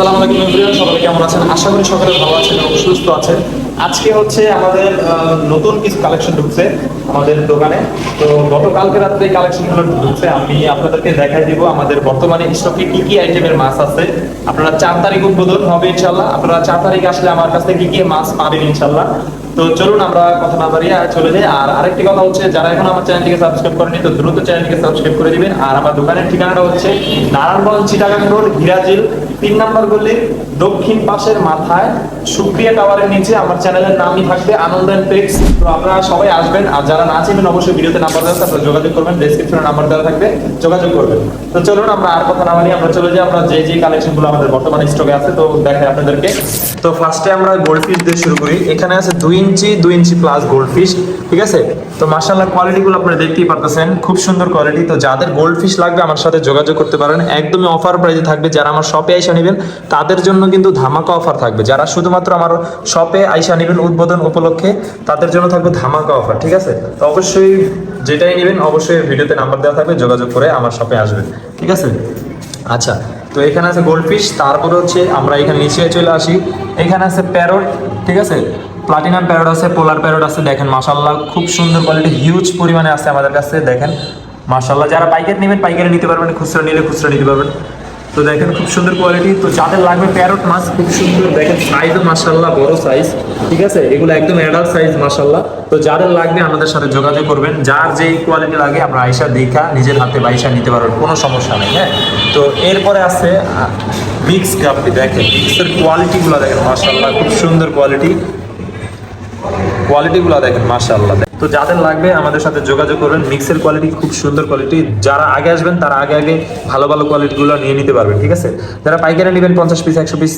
আসসালামু আলাইকুম এভরিওয়ান কেমন আছেন? আশা করি সকলে ভালো আছেন এবং সুস্থ আছেন। আজকে হচ্ছে আমাদের নতুন কিছু কালেকশন ঢুকছে আমাদের দোকানে। তো গতকালকে রাত্রে কালেকশনগুলো ঢুকছে। আমি আপনাদেরকে দেখাই দিব আমাদের বর্তমানে স্টকে কি কি আইটেমের মাছ আছে। আপনারা চার তারিখ উদ্বোধন হবে ইনশাল্লাহ আপনারা চার তারিখ আসলে আমার কাছ কি কি মাছ পাবেন ইনশাল্লাহ তো চলুন আমরা কথা না বাড়িয়ে চলে যাই। আর আরেকটি কথা হচ্ছে, যারা এখন আমার চ্যানেলটিকে সাবস্ক্রাইব করেনি তো দ্রুত চ্যানেলটিকে সাবস্ক্রাইব করে দিবেন। আর আমার দোকানের ঠিকানাটা হচ্ছে নারায়ণগঞ্জ, চিটাগাং রোড তিন নম্বর গলির দক্ষিণ পাশের মাথায় সুপ্রিয়া টাওয়ারের নিচে আমার চ্যানেলের নামই থাকবে আনন্দ এন্ড পেক্স তো আপনারা সবাই আসবেন, আর যারা না চিনবেন অবশ্যই ভিডিওতে নাম্বার দেওয়া আপনারা যোগাযোগ করবেন ডেসক্রিপশনে নাম্বার দেওয়া থাকবে, যোগাযোগ করবেন। তো চলুন, আমরা আর কথা না বাড়িয়ে আমরা চলে যাই, আমরা যে যে কালেকশনগুলো আমাদের বর্তমানে স্টকে আছে, তো দেখাই আপনাদেরকে। তো ফার্স্টে আমরা গোল্ড ফিশ দিয়ে শুরু করি। এখানে আছে দুই ইঞ্চি দুই ইঞ্চি প্লাস গোল্ড ফিশ ঠিক আছে? তো মার্শাল্লাহ কোয়ালিটিগুলো আপনারা দেখতেই পারতেছেন, খুব সুন্দর কোয়ালিটি তো যাদের গোল্ড ফিশ লাগবে আমার সাথে যোগাযোগ করতে পারেন। একদমই অফার প্রাইসে থাকবে। যারা আমার শপে এসে নেবেন, তাদের জন্য কিন্তু ধামাকা অফার থাকবে। যারা শুধুমাত্র আমার শপে আইসা নেবেন উদ্বোধন উপলক্ষে, তাদের জন্য থাকবে ধামাকা অফার ঠিক আছে? তো অবশ্যই যেটাই নেবেন, অবশ্যই ভিডিওতে নাম্বার দেওয়া থাকবে, যোগাযোগ করে আমার শপে আসবেন, ঠিক আছে? আচ্ছা তো এখানে আছে গোল্ড ফিশ তারপরে হচ্ছে আমরা এখানে নিচে চলে আসি। এখানে আছে প্যারট ঠিক আছে? প্লাটিনাম প্যারট আছে পোলার প্যারট আছে, দেখেন মাশাল্লাহ খুব সুন্দর কোয়ালিটি হিউজ পরিমাণে আছে আমাদের কাছে, দেখেন। মাশাল্লাহ যারা পাইকারি নেবেন, পাইকারি নিতে পারবেন, খুচরা নিলে খুচরা নিতে পারবেন। তো দেখেন খুব সুন্দর কোয়ালিটি তো যাদের লাগবে প্যারট মাছ, খুব সুন্দর। দেখেন সাইজও মাশাল্লাহ বড় সাইজ ঠিক আছে? এগুলো একদম অ্যাডাল্ট সাইজ মাশাল্লাহ তো যাদের লাগবে আমাদের সাথে যোগাযোগ করবেন। যার যেই কোয়ালিটি লাগে, আমরা আইসা দেখা, নিজের হাতে বাইসা নিতে পারবেন, কোনো সমস্যা নেই হ্যাঁ? তো এরপরে আছে মিক্স গাপটি দেখেন মিক্সের কোয়ালিটিগুলো দেখেন মাশাল্লাহ খুব সুন্দর কোয়ালিটি কোয়ালিটিগুলো দেখেন, মাশাআল্লাহ। তো যাদের লাগবে আমাদের সাথে যোগাযোগ করবেন। মিক্সের কোয়ালিটি খুব সুন্দর কোয়ালিটি যারা আগে আসবেন, তারা আগে আগে ভালো ভালো কোয়ালিটিগুলো নিয়ে নিতে পারবেন, ঠিক আছে? যারা পাইকারি নেবেন, পঞ্চাশ পিস, একশো পিস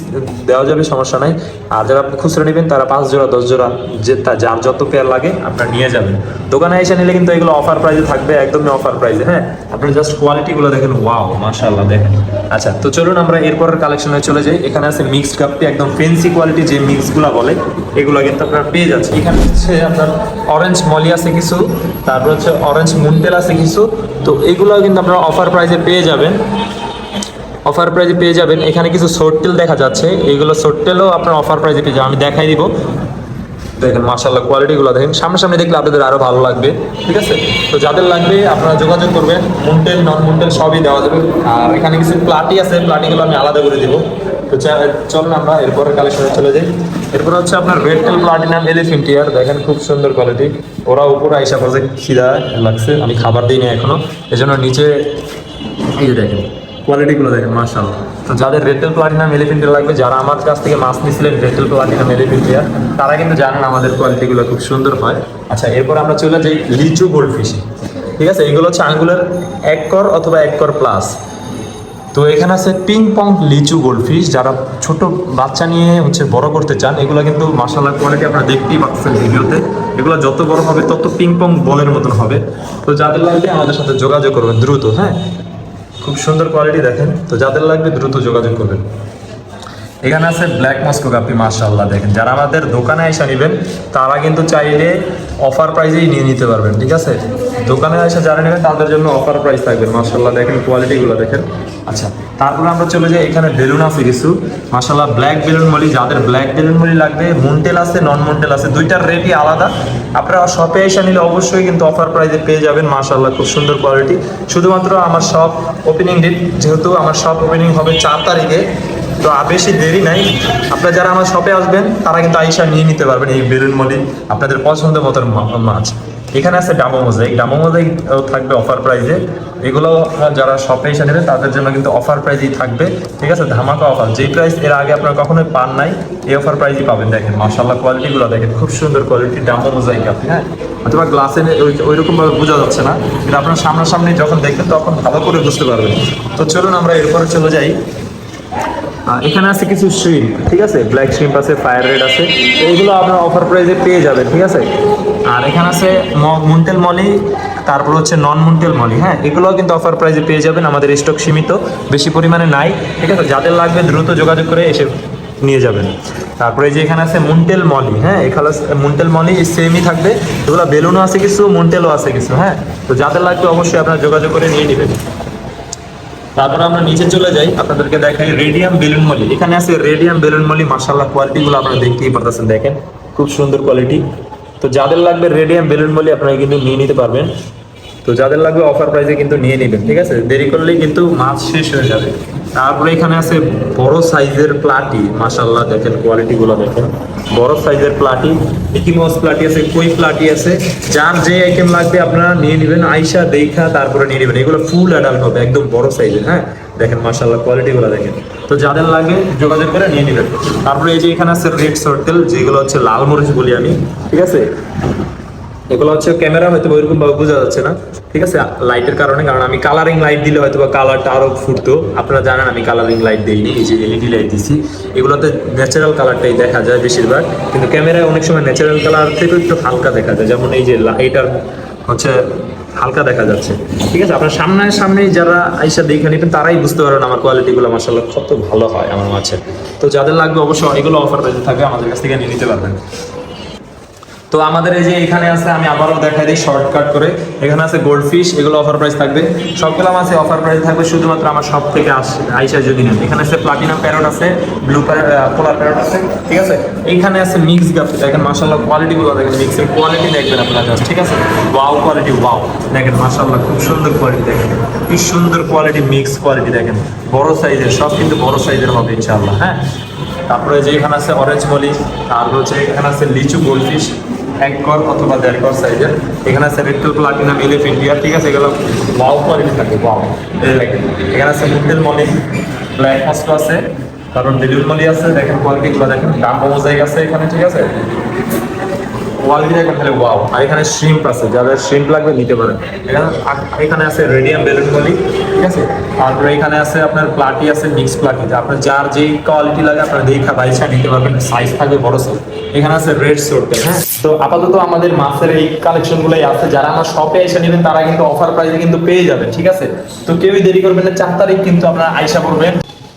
দেওয়া যাবে, সমস্যা নাই। আর যারা খুচরা নেবেন, তারা পাঁচ জোড়া, দশ জোড়া, যে যার যত পেয়ার লাগে, আপনারা নিয়ে যাবেন। দোকানে এসে নিলে কিন্তু এগুলো অফার প্রাইসে থাকবে, একদমই অফার প্রাইসে হ্যাঁ? আপনি জাস্ট কোয়ালিটিগুলো দেখেন ওয়াও মাশাআল্লাহ, দেখেন। আচ্ছা তো চলুন আমরা এরপরের কালেকশনে চলে যাই। এখানে আছে মিক্সড কাপটি একদম ফেন্সি কোয়ালিটি যে মিক্সগুলো বলে, এগুলো কিন্তু আপনারা পেয়ে যাচ্ছে এখানে হচ্ছে আপনার অরেঞ্জ মলি আছে কিছু, তারপর হচ্ছে অরেঞ্জ মুন্টেল আছে কিছু। তো এগুলো কিন্তু আপনারা অফার প্রাইসে পেয়ে যাবেন। অফার প্রাইসে পেয়ে যাবেন। এখানে কিছু সোটটেল দেখা যাচ্ছে। এগুলো সোটটেলও আপনার অফার প্রাইসে পেয়ে যাবেন। আমি দেখাই দিব। দেখেন মার্শাল্লাহ কোয়ালিটিগুলো দেখেন। সামনাসামনি দেখলে আপনাদের আরও ভালো লাগবে, ঠিক আছে? তো যাদের লাগবে, আপনারা যোগাযোগ করবেন। মুন্টেল নন মুন্টেল সবই দেওয়া যাবে। আর এখানে কিছু প্লাটি আছে প্লাটিগুলো আমি আলাদা করে দিব। তো চলুন আমরা এরপরে কালেকশনে চলে যাই। এরপর হচ্ছে আপনার রেডটেল প্লাটিনাম এলিফেন্ট ইয়ার দেখেন, খুব সুন্দর কোয়ালিটি ওরা উপরে আইসা করছে খিদা লাগছে। আমি খাবার দিইনি এখনও। এজন্য নিচে, এই যে দেখেন কোয়ালিটিগুলো দেখেন মার্শাল্লাহ তো যাদের রেটেল প্লাটিনাম এলিফেন্ট লাগবে, যারা আমার কাছ থেকে মাছ নিয়েছিলেন রেটেল প্লাটিনাম এলিফেন্ট তারা কিন্তু জানেন আমাদের কোয়ালিটিগুলো খুব সুন্দর হয়। আচ্ছা এরপর আমরা চলে যাই লিচু গোল্ড ফিশে ঠিক আছে, এগুলো হচ্ছে আঙ্গুলের এক কর অথবা এক কর প্লাস তো এখানে আছে পিং পং লিচু গোল্ডফিশ যারা ছোট বাচ্চা নিয়ে হচ্ছে বড় করতে চান, এগুলো কিন্তু মাসাল্লাহ কোয়ালিটি আপনারা দেখতেই পাচ্ছেন ভিডিওতে। এগুলো যত বড় হবে, তত পিং পং বলের মতন হবে। তো যাদের লাগবে আমাদের সাথে যোগাযোগ করবেন দ্রুত হ্যাঁ? খুব সুন্দর কোয়ালিটি দেখেন। তো যাদের লাগবে দ্রুত যোগাযোগ করবেন। এখানে আছে ব্ল্যাক মস্কো কাপি মাশাআল্লাহ দেখেন। যারা আমাদের দোকানে এসে নেবেন, তারা কিন্তু চাইলে অফার প্রাইজেই নিয়ে নিতে পারবেন, ঠিক আছে? দোকানে এসে যারা নেবেন, তাদের জন্য অফার প্রাইস থাকবে। মাশাআল্লাহ, দেখেন কোয়ালিটিগুলো দেখেন। আচ্ছা তারপরে আমরা চলে যাই এখানে বেলুন আছে কিছু। মাশাআল্লাহ ব্ল্যাক বেলুন মলি, যাদের ব্ল্যাক বেলুন মলি লাগবে মুন্টেল আছে নন মুন্টেল আছে, দুইটার রেটই আলাদা। আপনারা শপে এসে নিলে অবশ্যই কিন্তু অফার প্রাইজে পেয়ে যাবেন মার্শাল্লাহ খুব সুন্দর কোয়ালিটি শুধুমাত্র আমার শপ ওপেনিং ডেট যেহেতু আমার শপ ওপেনিং হবে চার তারিখে তো বেশি দেরি নাই। আপনারা যারা আমার শপে আসবেন, তারা কিন্তু আইসা নিয়ে নিতে পারবেন এই বেলুন মলি। আপনাদের পছন্দ মতন মাছ। এখানে আছে ডাবো মোজাইক। ডাবো মোজাইক থাকবে অফার প্রাইজে এগুলো যারা শপে এসে নেবেন, তাদের জন্য কিন্তু অফার প্রাইজই থাকবে। ঠিক আছে? ধামাকা অফার যেই প্রাইস এর আগে আপনারা কখনোই পান নাই, এই অফার প্রাইজই পাবেন। দেখেন মার্শাল্লাহ কোয়ালিটিগুলো দেখেন। খুব সুন্দর কোয়ালিটি ডাবো মোজাইক আপনি। হ্যাঁ? অথবা গ্লাসে ওই রকম ভাবে বোঝা যাচ্ছে না। কিন্তু আপনার সামনাসামনি যখন দেখবেন, তখন ভালো করে বুঝতে পারবেন। তো চলুন আমরা এরপরে চলে যাই। এখানে আছে কিছু শ্রিম ঠিক আছে? ব্ল্যাক শ্রিম্প আছে ফায়ার রেড আছে তো এগুলো আপনার অফার প্রাইসে পেয়ে যাবেন, ঠিক আছে? আর এখানে আছে ম- মুন্টেল মলি, তারপর হচ্ছে নন মুন্টেল মলি হ্যাঁ? এগুলো কিন্তু অফার প্রাইসে পেয়ে যাবেন, আমাদের স্টক সীমিত, বেশি পরিমাণে নাই, ঠিক আছে? যাদের লাগবে দ্রুত যোগাযোগ করে এসে নিয়ে যাবেন। তারপরে যে এখানে আছে মুন্টেল মলি হ্যাঁ? এখানে মুন্টেল মলি সেমই থাকবে। এগুলো বেলুনও আছে কিছু, মুন্টেলও আছে কিছু হ্যাঁ? তো যাদের লাগবে অবশ্যই আপনারা যোগাযোগ করে নিয়ে নেবেন। তারপরে আমরা নিচে চলে যাই। আপনাদেরকে দেখাই রেডিয়াম বেলুন মলি। এখানে আছে রেডিয়াম বেলুন মলি কোয়ালিটি গুলো আপনারা দেখতেই পারতেছেন, দেখেন। খুব সুন্দর কোয়ালিটি তো যাদের লাগবে রেডিয়াম বেলুন মলি, আপনারা কিন্তু নিয়ে নিতে পারবেন। তো যাদের লাগবে অফার প্রাইসে কিন্তু নিয়ে নেবেন, ঠিক আছে? দেরি করলেই কিন্তু মাছ শেষ হয়ে যাবে। তারপরে এখানে আছে বড় সাইজের প্লাটি। মাশাল্লাহ দেখেন কোয়ালিটি গুলো দেখেন। বড় সাইজের প্লাটি ইকিমস প্লাটি আছে কই প্লাটি আছে। যার যে আইটেম লাগবে আপনারা নিয়ে নেবেন আইসা দেখা, তারপরে নিয়ে নেবেন। এগুলো ফুল অ্যাডাল্ট হবে, একদম বড় সাইজের হ্যাঁ? দেখেন মাশাল্লাহ কোয়ালিটি গুলো দেখেন। তো যাদের লাগে যোগাযোগ করে নিয়ে নেবেন। তারপরে এই যে এখানে আছে রেড সার্কেল যেগুলো হচ্ছে লাল মরিচ বলি আমি, ঠিক আছে? এগুলো হচ্ছে ক্যামেরা হয়তো ওইরকম ভাবে বোঝা যাচ্ছে না। ঠিক আছে? লাইটের কারণে, কারণ আমি কালারিং লাইট দিলে হয়তো বা কালারটা আরও ফুটতো। আপনারা জানেন আমি কালারিং লাইট দিইনি, এই যে এলইডি লাইট দিছি। এগুলোতে ন্যাচারাল কালারটাই দেখা যায় বেশিরভাগ। কিন্তু ক্যামেরায় অনেক সময় ন্যাচারাল কালার থেকে একটু হালকা দেখা যায়। যেমন এই যে লাইটার হচ্ছে হালকা দেখা যাচ্ছে। ঠিক আছে? আপনার সামনে সামনেই যারা আইসা দেখে নিবেন, তারাই বুঝতে পারবেন আমার কোয়ালিটিগুলো মাসাল্লাহ কত ভালো হয় আমার মাছের তো যাদের লাগবে অবশ্যই এগুলো অফার প্রাইসে থাকবে, আমাদের কাছ থেকে নিয়ে নিতে পারবেন। তো আমাদের এই যে এখানে আছে আমি আবারও দেখাই দিই শর্টকাট করে। এখানে আছে গোল্ড ফিশ এগুলো অফার প্রাইস থাকবে। সবগুলো মাছে অফার প্রাইস থাকবে শুধুমাত্র আমার সব থেকে আইসা যদি নেন। এখানে আছে প্লাটিনাম প্যারট আছে ব্লু পোলার প্যারট আছে ঠিক আছে? এখানে আছে মিক্স গাপি দেখেন মাশাল্লাহ কোয়ালিটি গুলো দেখেন মিক্সের কোয়ালিটি দেখবেন আপনারা just, ঠিক আছে? ওয়াও কোয়ালিটি ওয়াও দেখেন মাশাল্লাহ খুব সুন্দর কোয়ালিটি দেখেন। কি সুন্দর কোয়ালিটি মিক্স কোয়ালিটি দেখেন। বড় সাইজের সব কিন্তু বড় সাইজের হবে ইনশাআল্লাহ হ্যাঁ? তারপরে যে এখানে আছে অরেঞ্জ মলি তারপর হচ্ছে এখানে আছে লিচু গোল্ডফিশ এক কর অথবা দেড় কর সাইজের এখানে আছে রেট্রো প্লাটিনাম এলিফ ইন্ডিয়া ঠিক আছে, এগুলো ওয়াও কোয়ালিটি থাকে ওয়াও এখানে আছে মুটেল মলি ব্ল্যাক ফাস্ট আছে তারপর বেলুন মলি আছে, দেখেন কোয়ালিটিগুলো দেখেন, দাম মোজাইক আছে এখানে, ঠিক আছে? কোয়ালিটি দেখেন তাহলে ওয়াও। আর এখানে শ্রিম্প আছে, যাদের শ্রিম্প লাগবে নিতে পারেন। এখানে আছে রেডিয়াম ঠিক আছে? তারপরে এখানে আছে আপনার প্লাটি আছে মিক্স প্লাটি আপনার যার যেই কোয়ালিটি লাগে আপনার দেখা বাইছা নিতে পারবেন সাইজ থাকবে বড় সাইজ এখানে আছে রেড সোর্টেল হ্যাঁ তো আপাতত আমাদের মাছের এই কালেকশন গুলোই আছে। যারা আমার শপে এসে নেবেন, তারা কিন্তু অফার প্রাইসে কিন্তু পেয়ে যাবেন, ঠিক আছে? তো কেউই দেরি করবেন না, চার তারিখ কিন্তু আপনারা আইসা করবেন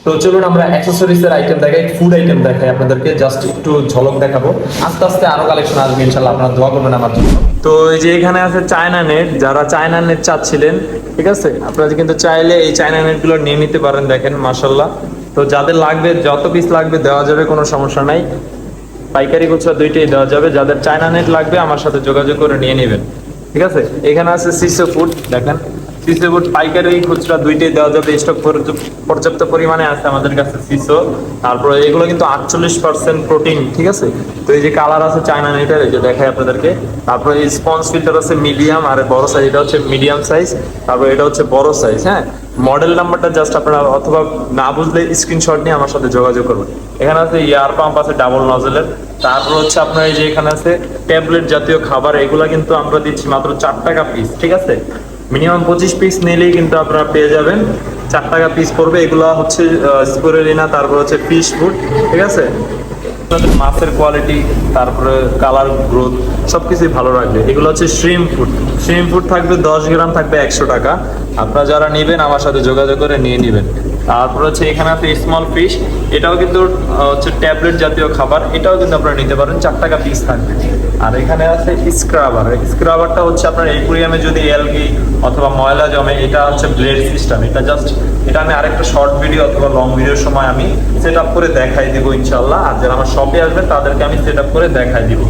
তো চলুন আমরা অ্যাক্সেসরিজ এর আইটেম দেখাই ফুড আইটেম দেখাই আপনাদেরকে জাস্ট একটু ঝলক দেখাবো। আস্তে আস্তে আরও কালেকশন আসবে ইনশাল্লাহ আপনারা দোয়া করবেন আমার জন্য। তো এই যে এখানে আছে চায়না নেট যারা চায়না নেট চাচ্ছিলেন, ঠিক আছে? আপনারা কিন্তু চাইলে এই চায়না নেটগুলো নিয়ে নিতে পারেন, দেখেন মাশাল্লাহ তো যাদের লাগবে, যত পিস লাগবে, দেওয়া যাবে, কোনো সমস্যা নাই। পাইকারি খুচরা দুইটাই দেওয়া যাবে। যাদের চায়না নেট লাগবে, আমার সাথে যোগাযোগ করে নিয়ে নেবেন। ঠিক আছে? এখানে আছে সিসো ফুড দেখেন। সিসো ফুড পাইকারি খুচরা দুইটাই দেওয়া যাবে স্টক পর্যাপ্ত পরিমাণে আছে আমাদের কাছে সিসো। এগুলো কিন্তু আটচল্লিশ পার্সেন্ট প্রোটিন ঠিক আছে? তো এই যে কালার আছে চায়না এই যে দেখাই আপনাদেরকে। এই স্পঞ্জ ফিল্টার আছে মিডিয়াম আর বড় সাইজ এটা হচ্ছে মিডিয়াম সাইজ তারপরে এটা হচ্ছে বড় সাইজ হ্যাঁ? মডেল নাম্বারটা জাস্ট আপনারা অথবা না বুঝলে স্ক্রিনশট নিয়ে আমার সাথে যোগাযোগ করবেন। এখানে আছে ইয়ার পাম্প আছে ডাবল নজেলের তারপর হচ্ছে আপনার এই যে এখানে আছে ট্যাবলেট জাতীয় খাবার, এগুলা কিন্তু আমরা দিচ্ছি মাত্র চার টাকা পিস ঠিক আছে? মিনিমাম পঁচিশ পিস নিলেই কিন্তু আপনারা পেয়ে যাবেন। চার টাকা পিস পড়বে, এগুলা হচ্ছে স্পোরেলিনা তারপর হচ্ছে ফিশ ফুড ঠিক আছে? আপনাদের মাছের কোয়ালিটি তারপরে কালার গ্রোথ সব কিছুই ভালো রাখবে এগুলো হচ্ছে শ্রিম ফুড শ্রিম ফুড থাকবে দশ গ্রাম, থাকবে একশো টাকা। আপনারা যারা নেবেন, আমার সাথে যোগাযোগ করে নিয়ে নেবেন। তারপর হচ্ছে এখানে আছে স্মল ফিশ এটাও কিন্তু হচ্ছে ট্যাবলেট জাতীয় খাবার। এটাও কিন্তু আপনারা নিতে পারেন। চার টাকা পিস থাকবে। আর এখানে আছে স্ক্রাবার স্ক্রাবারটা হচ্ছে আপনার একুরিয়ামে যদি এলগি অথবা ময়লা জমে, এটা হচ্ছে ব্লেড সিস্টেম এটা জাস্ট এটা আমি আরেকটা শর্ট ভিডিও অথবা লং ভিডিওর সময় আমি সেট করে দেখাই দিব ইনশাল্লাহ আর যারা আমার শপে আসবে তাদেরকে আমি সেট করে দেখাই দিব।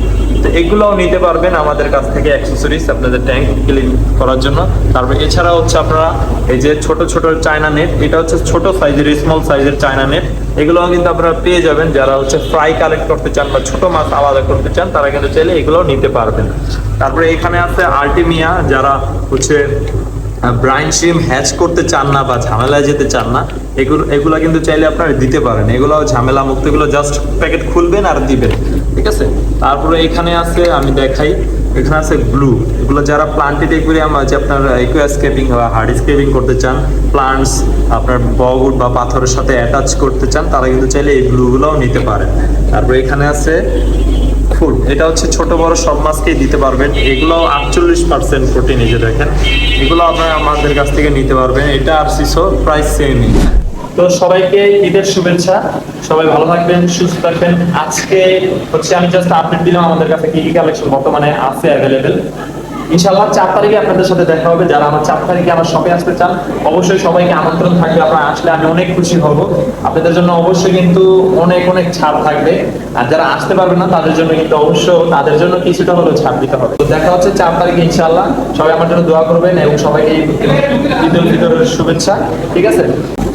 তো এগুলোও নিতে পারবেন আমাদের কাছ থেকে অ্যাক্সেসরিজ আপনাদের ট্যাঙ্ক ক্লিন করার জন্য। তারপর এছাড়া হচ্ছে আপনারা এই যে ছোট ছোট চায়না নেট এটা হচ্ছে ছোট সাইজের স্মল সাইজের চায়না নেট এগুলোও কিন্তু আপনারা পেয়ে যাবেন। যারা হচ্ছে ফ্রাই কালেক্ট করতে চান বা ছোট মাছ আলাদা করতে চান, তারা কিন্তু চাইলে এগুলোও নিতে পারবেন। তারপরে এখানে আছে আর্টিমিয়া যারা হচ্ছে ব্রাইন শিম হ্যাচ করতে চান না বা ঝামেলায় যেতে চান না, এগুলো এগুলো কিন্তু চাইলে আপনারা দিতে পারেন। এগুলো ঝামেলা মুক্ত এগুলো জাস্ট প্যাকেট খুলবেন আর দিবেন। ঠিক আছে? তারপরে এখানে আছে, আমি দেখাই। এখানে আছে ব্লু এগুলো যারা প্লান্টে প্লান্টেড একুরিয়াম আছে আপনার ইকোস্কেপিং বা হার্ড স্কেপিং করতে চান প্লান্টস আপনার বগুড বা পাথরের সাথে অ্যাটাচ করতে চান, তারা কিন্তু চাইলে এই ব্লুগুলোও নিতে পারেন। তারপরে এখানে আছে ফুড এটা হচ্ছে ছোট, বড় সব মাছকেই দিতে পারবেন। এগুলো আটচল্লিশ পার্সেন্ট প্রোটিন যে দেখেন, এগুলো আপনারা আমাদের কাছ থেকে নিতে পারবেন। এটা আর সিসো প্রাইস সেমই তো সবাইকে ঈদের শুভেচ্ছা। সবাই ভালো থাকবেন, সুস্থ থাকবেন। আজকে হচ্ছে আমি জাস্ট আপডেট দিলাম আমাদের কাছে কি কি কালেকশন বর্তমানে আছে অ্যাভেলেবেল ইনশাল্লাহ চার তারিখে আপনাদের সাথে দেখা হবে। যারা আমার চার তারিখে আমার শপে আসতে চান, অবশ্যই সবাইকে আমন্ত্রণ থাকবে। আপনারা আসলে আমি অনেক খুশি হব। আপনাদের জন্য অবশ্যই কিন্তু অনেক অনেক ছাড় থাকবে। আর যারা আসতে পারবে না, তাদের জন্য কিন্তু অবশ্য তাদের জন্য কিছুটা হলেও ছাড় দিতে হবে। তো দেখা হচ্ছে চার তারিখে ইনশাল্লাহ সবাই আমার জন্য দোয়া করবেন এবং সবাইকে ঈদ উল ফিতরের শুভেচ্ছা। ঠিক আছে?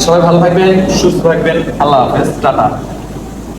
সবাই ভালো থাকবেন, সুস্থ থাকবেন। আল্লাহ হাফেজ। টাটা।